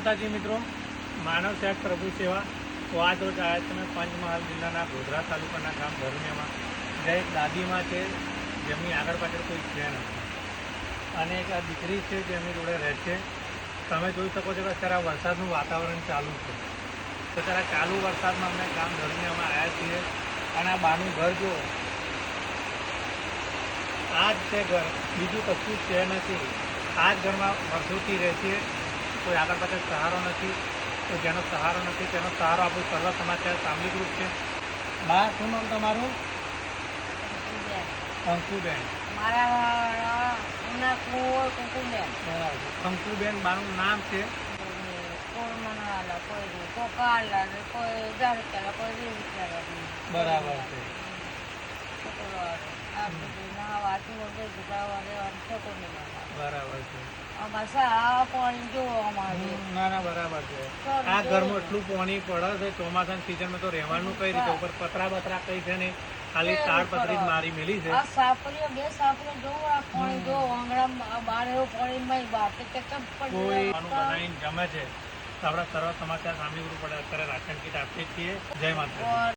માતાજી મિત્રો, માનવ સેવક પ્રભુ સેવા. તો આજ રોજ આવ્યા તમે પંચમહાલ જિલ્લાના ગોધરા તાલુકાના ગામ ધર્મિયામાં જ્યાં એક દાદીમાં છે, જેમની આગળ પાછળ કોઈ છે નથી અને એક આ દીકરી છે જેમની જોડે રહે છે. તમે જોઈ શકો છો કે અત્યારે આ વરસાદનું વાતાવરણ ચાલુ છે. તો અત્યારે ચાલુ વરસાદમાં અમે ગામ ધર્મિયામાં આવ્યા છીએ. અને આ બાનું ઘર જો આ જ છે ઘર. બીજું કશું છે નથી. આ જ ઘરમાં વર્ષોથી રહે છે. કોઈ આગળ પાછળ સહારો નથી તો જેનો સહારો નથી તેનો સહારો આપણું સર્વ સમાચાર સામૂહિક રૂપ છે. બા શું નામ તમારું? કંકુબેન મારા કુકુંબેન બાનું નામ છે? કોઈ કોઈ કોઈ કોઈ બરાબર છે. બરાબર છે. અમારે પાણી જોવો અમારે. ના ના બરાબર છે. આ ઘરમાં એટલું પાણી પડે છે ચોમાસાની સિઝનમાં તો રહેવાનું કઈ રીતે? ઉપર પતરા બતરા કઈ છે ને ખાલી તાર પતરી મારી મેલી છે. આ સાપરીઓ બે સાપરીઓ જો આ પાણી જો આંગણા બહાર એવું પાણી માં બહાર કે કેમ આનું બનાવીને જમે છે. આપણા સર્વ સમાચાર સાંભળી પડે. અત્યારે રાશન કીટ આપીએ છીએ. જય માતા